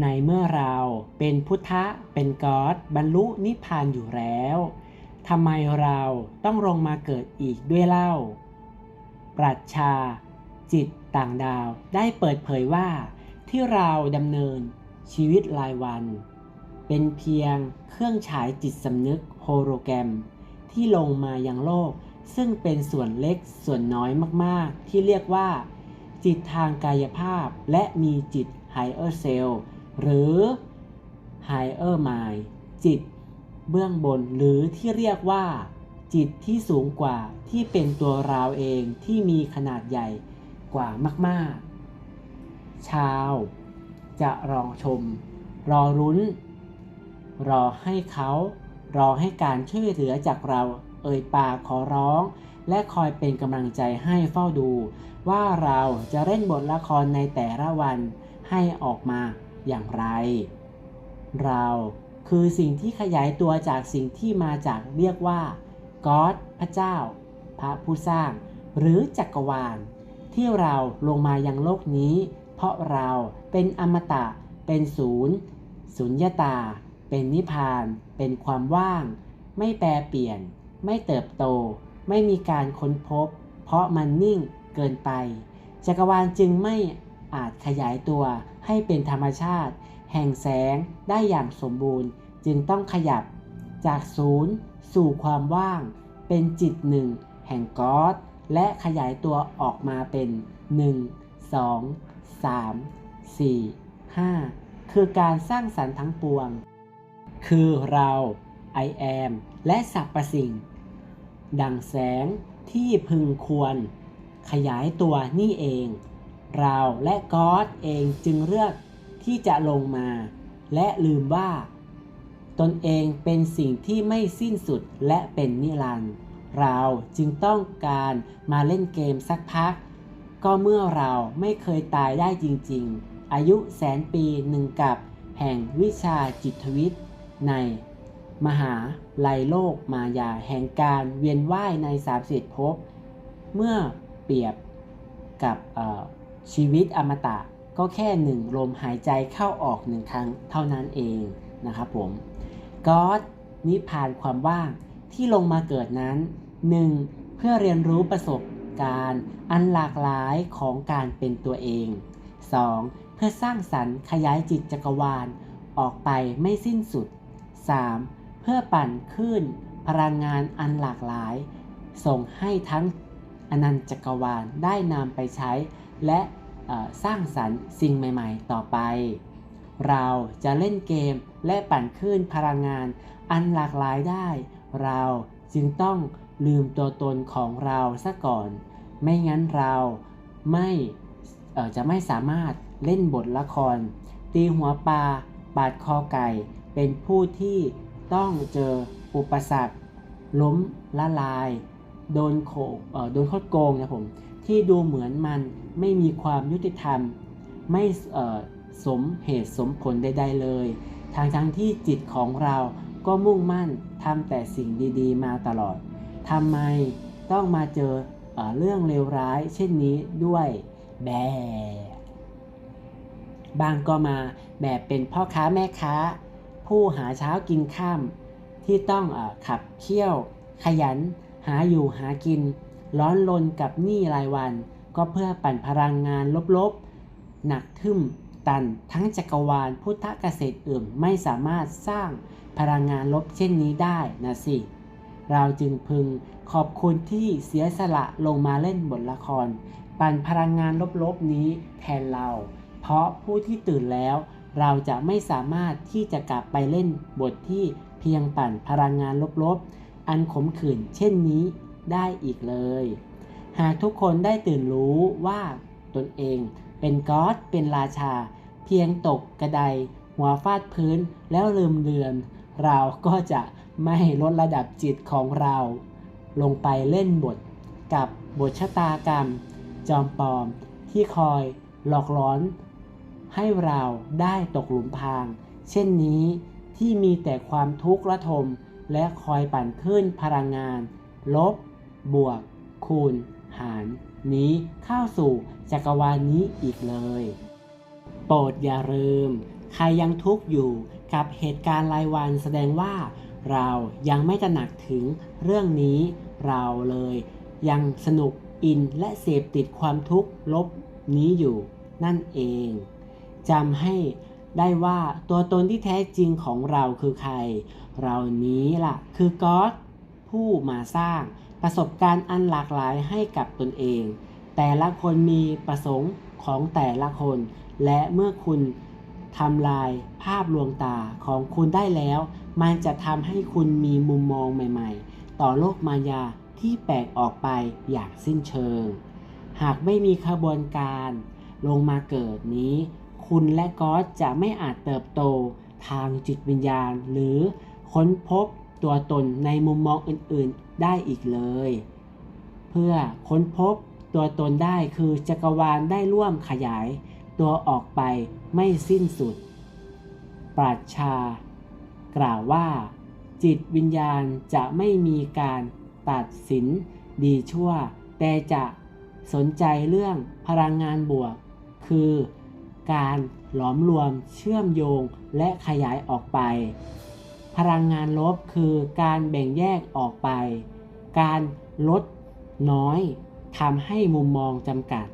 ในเมื่อเราเป็นพุทธะเป็นก๊อดบรรลุนิพพานอยู่แล้วทำไมเราต้องลงมาเกิดอีกด้วยเล่า ปรัชชา จิตต่างดาวได้เปิดเผยว่า ที่เราดำเนินชีวิตรายวัน เป็นเพียงเครื่องฉายจิตสำนึกโฮโลแกรม ที่ลงมายังโลก ซึ่งเป็นส่วนเล็กส่วนน้อยมากๆ ที่เรียกว่า จิตทางกายภาพและมีจิต higher self หรือ higher mind จิตเบื้องบนหรือที่เรียกว่า จิตที่สูงกว่าที่เป็นตัวเราเองที่มีขนาดใหญ่กว่ามากๆ ชาว จะรอชม รอรุ้น รอให้เขา รอให้การช่วยเหลือจากเราเอ่ยปากขอร้อง และคอยเป็นกำลังใจให้เฝ้าดู ว่าเราจะเล่นบทละครในแต่ละวันให้ออกมา อย่างไร เราคือสิ่งที่ขยายตัวจากสิ่งที่มาจากเรียกว่าก็อดพระเจ้า พระผู้สร้าง หรือจักรวาล ที่เราลงมายังโลกนี้ เพราะเราเป็นอมตะ เป็นศูนย์สุญญตา เป็นนิพพาน เป็นความว่าง ไม่แปรเปลี่ยน ไม่เติบโต ไม่มีการค้นพบ เพราะมันนิ่งเกินไป จักรวาลจึงไม่ อาจขยายตัวให้เป็นธรรมชาติ แห่งแสงได้อย่างสมบูรณ์ จึงต้องขยับ จากศูนย์สู่ความว่าง เป็นจิตหนึ่งแห่งก๊อดและขยายตัวออกมาเป็น 1 2 3 4 5 คือการสร้างสรรค์ทั้งปวง คือเรา I am และสรรพสิ่ง ดังแสงที่พึงควร ขยายตัวนี่เอง เราและก๊อดเองจึงเลือกที่จะลงมา และลืมว่า ตนเองเป็นสิ่งที่ไม่สิ้นสุดและเป็นนิรันดร์เราจึงต้องการมาเล่นเกมสักพัก ก็เมื่อเราไม่เคยตายได้จริงๆ อายุแสนปีหนึ่งกับแห่งวิชาจิตวิทย์ในมหาลัยโลกมายาแห่งการเวียนว่ายในสามสิบภพ เมื่อเปรียบกับ ชีวิตอมตะก็แค่หนึ่งลมหายใจเข้าออกหนึ่งครั้งเท่านั้นเองนะครับผมก็นิพพานความว่างที่ลงมาเกิดนั้น 1. เพื่อเรียนรู้ประสบการณ์อันหลากหลายของการเป็นตัวเอง 2. เพื่อสร้างสรรค์ขยายจิตจักรวาลออกไปไม่สิ้นสุด 3. เพื่อปั่นขึ้นพลังงานอันหลากหลาย ส่งให้ทั้ง อนันตจักรวาลได้นำไปใช้ และสร้างสรรค์สิ่งใหม่ ๆ ต่อไป เราจะเล่นเกมและปั่นขึ้นพลังงาน อันหลากหลายได้ เราจึงต้องลืมตัวตนของเราซะก่อน ไม่งั้นเราไม่จะไม่สามารถเล่นบทละคร ตีหัวปลาบาดคอไก่ เป็นผู้ที่ต้องเจออุปสรรค ล้มละลาย โดนโขโดนคดโกงนะผมที่ดูเหมือนมันไม่มีความยุติธรรม ไม่สมเหตุสมผลใดๆเลย ทางทั้งที่จิตของเราก็มุ่งมั่นทำแต่สิ่งดีๆ มาตลอดทำไมต้องมาเจอเอเรื่องเลวร้าย เช่นนี้ด้วยแบบางก็มาแบบเป็นพ่อค้าแม่ค้า ผู้หาเช้ากินข้ามที่ต้องอขับเคี่ยวขยัน หาอยู่หากิน ร้อนลนกับหนี้รายวัน ก็เพื่อปั่นพลังงานลบๆ หนักทึ่มตันทั้งจักรวาลพุทธเกษตรอื่นไม่สามารถสร้างพลังงานลบเช่นนี้ได้นะสิ เราจึงพึงขอบคุณที่เสียสละลงมาเล่นบทละคร ปั่นพลังงานลบๆนี้แทนเรา เพราะผู้ที่ตื่นแล้วเราจะไม่สามารถที่จะกลับไปเล่นบทที่เพียงปั่นพลังงานลบๆ อันขมขื่นเช่นนี้ได้อีกเลย หากทุกคนได้ตื่นรู้ว่าตนเองเป็นก๊อดเป็นราชา เพียงตกกระไดหัวฟาดพื้นแล้วลืมเลือน เราก็จะไม่ลดระดับจิตของเรา ลงไปเล่นบทกับบทชะตากรรม จอมปลอมที่คอยหลอกล้อน ให้เราได้ตกหลุมพราง เช่นนี้ที่มีแต่ความทุกข์ระทม และคอยปั่นขึ้นพลังงาน ลบ บวก คูณ หาร นี้เข้าสู่จักรวาลนนี้อีกเลย โปรดอย่าลืม ใครยังทุกข์อยู่กับเหตุการณ์รายวันแสดงว่า เรายังไม่ตระหนักถึงเรื่องนี้ เราเลย ยังสนุกอินและเสพติดความทุกข์ลบนี้อยู่ นั่นเองจำให้ ได้ว่าตัวตนที่แท้จริงของเราคือใคร เรานี้ล่ะ คือก๊อดผู้มาสร้างประสบการณ์อันหลากหลายให้กับตนเอง แต่ละคนมีประสงค์ของแต่ละคน และเมื่อคุณทำลายภาพลวงตาของคุณได้แล้ว มันจะทำให้คุณมีมุมมองใหม่ๆ ต่อโลกมายาที่แปลกออกไปอย่างสิ้นเชิง หากไม่มีขบวนการลงมาเกิดนี้ คุณและก๊อตจะไม่อาจเติบโตทางจิตวิญญาณ หรือค้นพบตัวตนในมุมมองอื่นๆได้อีกเลย เพื่อค้นพบตัวตนได้คือจักรวาลได้ร่วมขยายตัวออกไปไม่สิ้นสุด ปราชชากล่าวว่า จิตวิญญาณจะไม่มีการตัดสินดีชั่ว แต่จะสนใจเรื่องพลังงานบวก คือ การหลอมรวมเชื่อมโยงและขยายออกไป พลังงานลบคือการแบ่งแยกออกไป การลดน้อยทำให้มุมมองจำกัด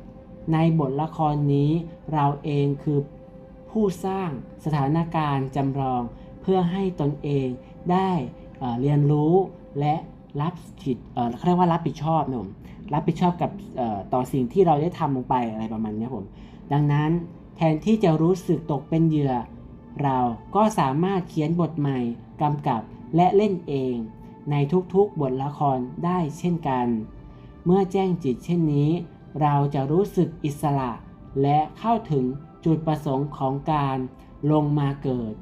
ในบทละครนี้เราเองคือผู้สร้างสถานการณ์จำลองเพื่อให้ตนเองได้เเรียนรู้และรับผิดเอ่อเขาเรียกว่ารับผิดชอบนะผมรับผิดชอบกับต่อสิ่งที่เราได้ทำลงไปอะไรประมาณนี้ผม ดังนั้น แทนที่จะรู้สึกตกเป็นเหยื่อ เราก็สามารถเขียนบทใหม่กำกับและเล่นเอง ในทุกๆบทละครได้เช่นกัน เมื่อแจ้งจิตเช่นนี้ เราจะรู้สึกอิสระ และเข้าถึงจุดประสงค์ของการลงมาเกิด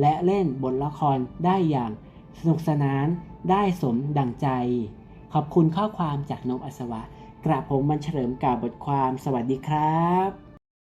และเล่นบทละครได้อย่างสนุกสนานได้สมดังใจ ขอบคุณข้อความจากนกอัศวะกระผมมันเฉลิมกล่าวบทความสวัสดีครับ